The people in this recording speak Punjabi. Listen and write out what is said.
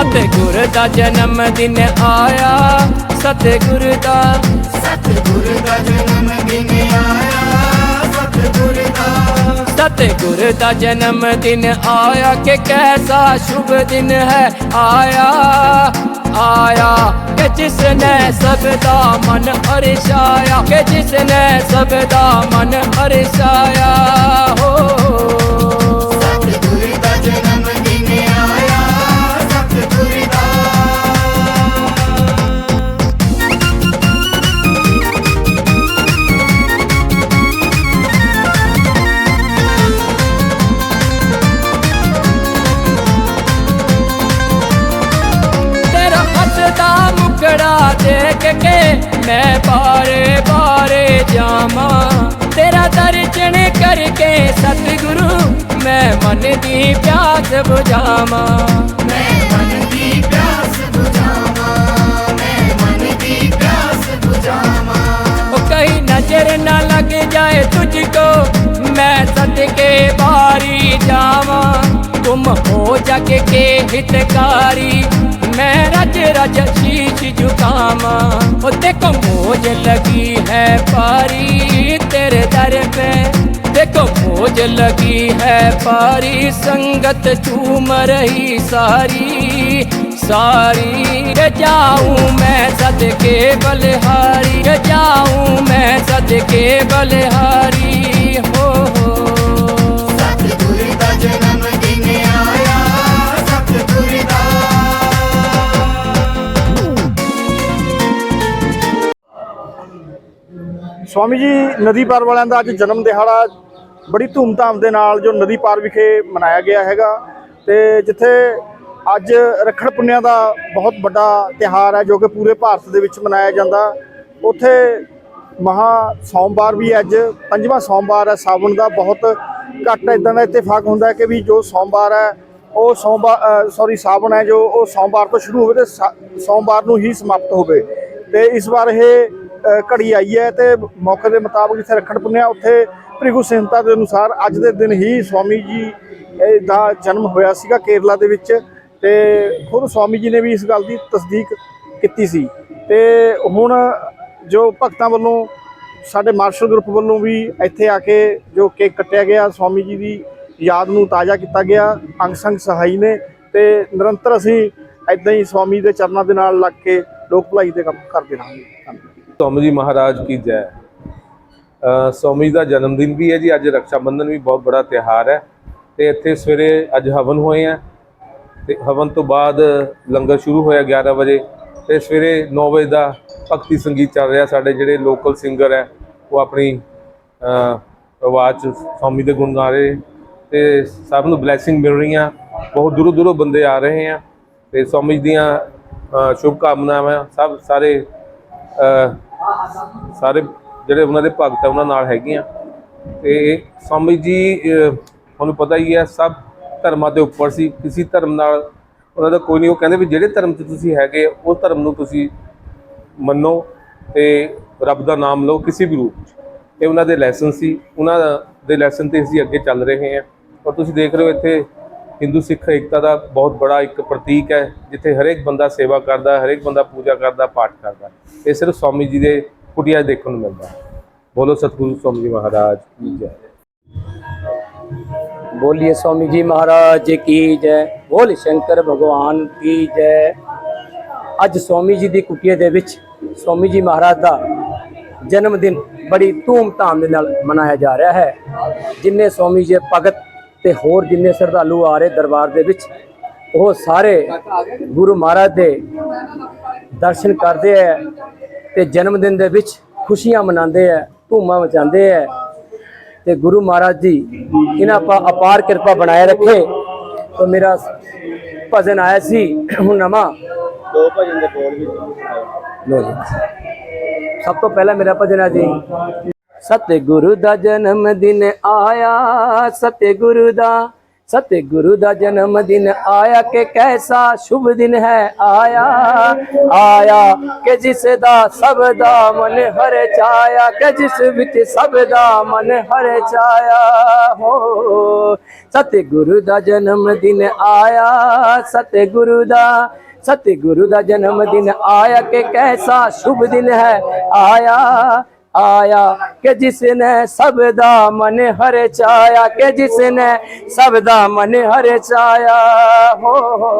ਸਤਿਗੁਰ ਦਾ ਜਨਮ ਦਿਨ ਆਇਆ। ਸਤਿਗੁਰ ਦਾ ਸਤਿਗੁਰ ਦਾ ਜਨਮ ਦਿਨ ਆਇਆ। ਸਤਿਗੁਰ ਦਾ ਸਤਿਗੁਰ ਦਾ ਜਨਮ ਦਿਨ ਆਇਆ। ਕਿ ਕੈਸਾ ਸ਼ੁਭ ਦਿਨ ਹੈ ਆਇਆ। ਆਇਆ ਕਿ ਜਿਸ ਨੇ ਸਭ ਦਾ ਮਨ ਅਰਸਾਇਆ। ਕਿ ਜਿਸ ਨੇ ਸਭ ਦਾ ਮਨ ਅਰਸਾਇਆ। ਹੋ। ਟੁਕੜਾ ਦੇਖ ਕੇ ਮੈਂ ਪਾਰੇ ਪਾਰੇ ਜਾਵਾਂ। ਤੇਰਾ ਦਰਸ਼ਨ ਕਰਕੇ ਸਤਿਗੁਰੂ ਮੈਂ ਮਨ ਦੀ ਪਿਆਸ ਬੁਝਾਵਾਂ। ਮੈਂ ਮਨ ਨਜ਼ਰ ਨਾ ਲੱਗ ਜਾਏ ਤੁਝ ਕੋ ਮੈਂ ਸਦਕੇ ਬਾਰੀ ਜਾਵਾਂ। ਤੁਮ ਹੋ ਜਗ ਕੇ ਹਿਤਕਾਰੀ ਮੈਂ ਰਜ ਰਜ शीश झुकामा ओ देखो मोज लगी है पारी तेरे दर पे। देखो मोज लगी है पारी, संगत चूम रही सारी। सारी जाऊँ मैं बलिहारी। के जाऊँ मैं सद के बलिहारी। ਸਵਾਮੀ ਜੀ, ਨਦੀ ਪਾਰ ਵਾਲਿਆਂ ਦਾ ਅੱਜ ਜਨਮ ਦਿਹਾੜਾ ਬੜੀ ਧੂਮਧਾਮ ਦੇ ਨਾਲ ਜੋ ਨਦੀ ਪਾਰ ਵਿਖੇ ਮਨਾਇਆ ਗਿਆ ਹੈਗਾ ਤੇ ਜਿੱਥੇ ਅੱਜ ਰੱਖੜ ਪੁੰਨਿਆ ਦਾ ਬਹੁਤ ਵੱਡਾ ਤਿਹਾਰ ਹੈ ਜੋ ਕਿ ਪੂਰੇ ਭਾਰਤ ਦੇ ਵਿੱਚ ਮਨਾਇਆ ਜਾਂਦਾ। ਉੱਥੇ ਮਹਾ ਸੋਮਵਾਰ ਵੀ ਅੱਜ, ਪੰਜਵਾਂ ਸੋਮਵਾਰ ਹੈ, ਸਾਵਣ ਦਾ ਬਹੁਤ ਘੱਟ ਇਦਾਂ ਦਾ ਇਤਫਾਕ ਹੁੰਦਾ ਕਿ ਵੀ ਜੋ ਸੋਮਵਾਰ ਹੈ, ਉਹ ਸੋਮਵਾਰ ਸੌਰੀ ਸਾਵਣ ਹੈ ਜੋ ਉਹ ਸੋਮਵਾਰ ਤੋਂ ਸ਼ੁਰੂ ਹੋਵੇ ਤੇ ਸਾ- ਸੋਮਵਾਰ ਨੂੰ ਹੀ ਸਮਾਪਤ ਹੋਵੇ। ਤੇ ਇਸ ਵਾਰ ਇਹ ਘੜੀ ਆਈ ਹੈ ਤੇ ਮੌਕੇ ਦੇ ਮੁਤਾਬਕ ਜਿੱਥੇ ਰੱਖੜ ਪੁੰਨਿਆ, ਉੱਥੇ ਭ੍ਰਿਗੂ ਸੰਹਿਤਾ ਦੇ ਅਨੁਸਾਰ ਅੱਜ ਦੇ ਦਿਨ ਹੀ ਸਵਾਮੀ ਜੀ ਦਾ ਜਨਮ ਹੋਇਆ ਸੀਗਾ ਕੇਰਲਾ ਦੇ ਵਿੱਚ ਤੇ ਖੁਦ ਸਵਾਮੀ ਜੀ ਨੇ ਵੀ ਇਸ ਗੱਲ ਦੀ ਤਸਦੀਕ ਕੀਤੀ ਸੀ। ਤੇ ਹੁਣ ਜੋ ਭਗਤਾਂ ਵੱਲੋਂ ਸਾਡੇ ਮਾਰਸ਼ਲ ਗਰੁੱਪ ਵੱਲੋਂ ਵੀ ਇੱਥੇ ਆ ਕੇ ਜੋ ਕੇਕ ਕੱਟਿਆ ਗਿਆ, ਸਵਾਮੀ ਜੀ ਦੀ ਯਾਦ ਨੂੰ ਤਾਜ਼ਾ ਕੀਤਾ ਗਿਆ, ਅੰਗ ਸੰਗ ਸਹਾਈ ਨੇ ਤੇ ਨਿਰੰਤਰ ਅਸੀਂ ਇਦਾਂ ਹੀ ਸਵਾਮੀ ਦੇ ਚਰਨਾਂ ਦੇ ਨਾਲ ਲੱਗ ਕੇ ਲੋਕ ਭਲਾਈ ਦੇ ਕੰਮ ਕਰਦੇ ਰਹਾਂਗੇ। ਧੰਨਵਾਦ। ਸਵਾਮੀ ਜੀ ਮਹਾਰਾਜ ਕੀ ਜੈ। ਅ, ਸਵਾਮੀ ਜੀ ਦਾ ਜਨਮ ਦਿਨ ਵੀ ਹੈ ਜੀ ਅੱਜ ਰੱਖਿਆ ਬੰਧਨ ਵੀ ਬਹੁਤ ਬੜਾ ਤਿਹਾਰ ਹੈ। ਤੇ ਇੱਥੇ ਸਵੇਰੇ ਅੱਜ ਹਵਨ ਹੋਏ ਆ ਤੇ ਹਵਨ ਤੋਂ ਬਾਅਦ ਲੰਗਰ ਸ਼ੁਰੂ ਹੋਇਆ 11 ਵਜੇ। ਤੇ ਸਵੇਰੇ 9 ਵਜੇ ਦਾ ਭਗਤੀ ਸੰਗੀਤ ਚੱਲ ਰਿਹਾ ਸਾਡੇ ਜਿਹੜੇ ਲੋਕਲ ਸਿੰਗਰ ਹੈ ਉਹ ਆਪਣੀ ਆਵਾਜ਼ 'ਚ ਸਵਾਮੀ ਦੇ ਗੁਣ ਗਾ ਰਹੇ। ਤੇ ਸਭ ਨੂੰ ਬਲੇਸਿੰਗ ਮਿਲ ਰਹੀਆਂ। ਬਹੁਤ ਦੂਰੋਂ ਦੂਰੋਂ ਬੰਦੇ ਆ ਰਹੇ ਆ ਤੇ ਸਵਾਮੀ ਜੀ ਦੀਆਂ ਅ, ਸ਼ੁਭ ਕਾਮਨਾਵਾਂ ਸਭ ਸਾਰੇ ਸਾਰੇ ਜਿਹੜੇ ਉਹਨਾਂ ਦੇ ਭਗਤ ਆ, ਉਹਨਾਂ ਨਾਲ ਹੈਗੀਆਂ। ਤੇ ਸਵਾਮੀ ਜੀ ਤੁਹਾਨੂੰ ਪਤਾ ਹੀ ਹੈ, ਸਭ ਧਰਮਾਂ ਦੇ ਉੱਪਰ ਸੀ। ਕਿਸੇ ਧਰਮ ਨਾਲ ਉਹਨਾਂ ਦਾ ਕੋਈ ਨਹੀਂ। ਉਹ ਕਹਿੰਦੇ ਵੀ ਜਿਹੜੇ ਧਰਮ 'ਚ ਤੁਸੀਂ ਹੈਗੇ, ਉਸ ਧਰਮ ਨੂੰ ਤੁਸੀਂ ਮੰਨੋ ਤੇ ਰੱਬ ਦਾ ਨਾਮ ਲਓ ਕਿਸੇ ਵੀ ਰੂਪ 'ਚ। ਇਹ ਉਹਨਾਂ ਦੇ ਲੈਸਨ ਸੀ। ਉਹਨਾਂ ਦੇ ਲੈਸਨ ਤੇ ਅਸੀਂ ਅੱਗੇ ਚੱਲ ਰਹੇ ਹਾਂ। ਔਰ ਤੁਸੀਂ ਦੇਖ ਰਹੇ ਹੋ ਇੱਥੇ ਹਿੰਦੂ ਸਿੱਖ ਏਕਤਾ ਦਾ ਬਹੁਤ ਬੜਾ ਇੱਕ ਪ੍ਰਤੀਕ ਹੈ, ਜਿੱਥੇ ਹਰੇਕ ਬੰਦਾ ਸੇਵਾ ਕਰਦਾ, ਹਰੇਕ ਬੰਦਾ ਪੂਜਾ ਕਰਦਾ, ਪਾਠ ਕਰਦਾ। ਇਹ ਸਿਰਫ ਸਵਾਮੀ ਜੀ ਦੇ ਕੁਟਿਆ ਦੇਖਣ ਨੂੰ ਮਿਲਦਾ। ਬੋਲੋ ਸਤਿਗੁਰੂ ਸਵਾਮੀ ਜੀ ਮਹਾਰਾਜ ਕੀ ਜੈ। ਬੋਲੀਏ ਸਵਾਮੀ ਜੀ ਮਹਾਰਾਜ ਕੀ ਜੈ, ਬੋਲ ਸ਼ੰਕਰ ਭਗਵਾਨ ਕੀ ਜੈ। ਅੱਜ ਸਵਾਮੀ ਜੀ ਦੀ ਕੁਟਿਆ ਦੇ ਵਿੱਚ ਸਵਾਮੀ ਜੀ ਮਹਾਰਾਜ ਦਾ ਜਨਮ ਦਿਨ ਬੜੀ ਧੂਮ ਧਾਮ ਦੇ ਨਾਲ ਮਨਾਇਆ ਜਾ ਰਿਹਾ ਹੈ। ਜਿੰਨੇ ਸਵਾਮੀ ਜੀ ਭਗਤ ਤੇ ਹੋਰ ਜਿੰਨੇ ਸ਼ਰਧਾਲੂ ਆ ਰਹੇ ਦਰਬਾਰ ਦੇ ਵਿੱਚ ਉਹ ਸਾਰੇ ਗੁਰੂ ਮਹਾਰਾਜ ਦੇ ਦਰਸ਼ਨ ਕਰਦੇ ਹੈ ਤੇ ਜਨਮ ਦਿਨ ਦੇ ਵਿੱਚ ਖੁਸ਼ੀਆਂ ਮਨਾਉਂਦੇ ਹੈ ਧੂਮਾਂ ਮਚਾਉਂਦੇ ਹੈ ਤੇ ਗੁਰੂ ਮਹਾਰਾਜ ਜੀ ਇਹਨਾਂ ਪਾ ਅਪਾਰ ਕਿਰਪਾ ਬਣਾਏ ਰੱਖੇ। तो ਮੇਰਾ ਭਜਨ ਆਇਆ ਸੀ ਹੁਣ ਨਵਾਂ। ਦੋ ਭਜਨ ਦੇ ਬੋਲ ਵੀ ਲੋ ਜੀ। ਸਭ ਤੋਂ ਪਹਿਲਾਂ ਮੇਰਾ ਭਜਨ ਹੈ ਜੀ। ਸਤਿਗੁਰੂ ਦਾ ਜਨਮ ਦਿਨ ਆਇਆ, ਸਤਿਗੁਰੂ ਦਾ ਸਤਿਗੁਰੂ ਦਾ ਜਨਮ ਦਿਨ ਆਇਆ ਕਿ ਕੈਸਾ ਸ਼ੁਭ ਦਿਨ ਹੈ ਆਇਆ ਆਇਆ ਕਿ ਜਿਸ ਦਾ ਸਭ ਦਾ ਮਨ ਹਰ ਚਾਇਆ, ਕਿ ਜਿਸ ਵਿੱਚ ਸਭ ਦਾ ਮਨ ਹਰ ਚਾਇਆ ਹੋ। ਸਤਿਗੁਰੂ ਦਾ ਜਨਮ ਦਿਨ ਆਇਆ, ਸਤਿਗੁਰੂ ਦਾ ਸਤਿਗੁਰੂ ਦਾ ਜਨਮ ਦਿਨ ਆਇਆ ਕਿ ਕੈਸਾ ਸ਼ੁਭ ਦਿਨ ਹੈ ਆਇਆ। ਆਇਆ ਕਿ ਜਿਸ ਨੇ ਸਭ ਦਾ ਮਨ ਹਰਚਾਇਆ ਕਿ ਜਿਸ ਨੇ ਸਭ ਦਾ ਮਨ ਹਰਚਾਇਆ ਹੋ ਹੋ।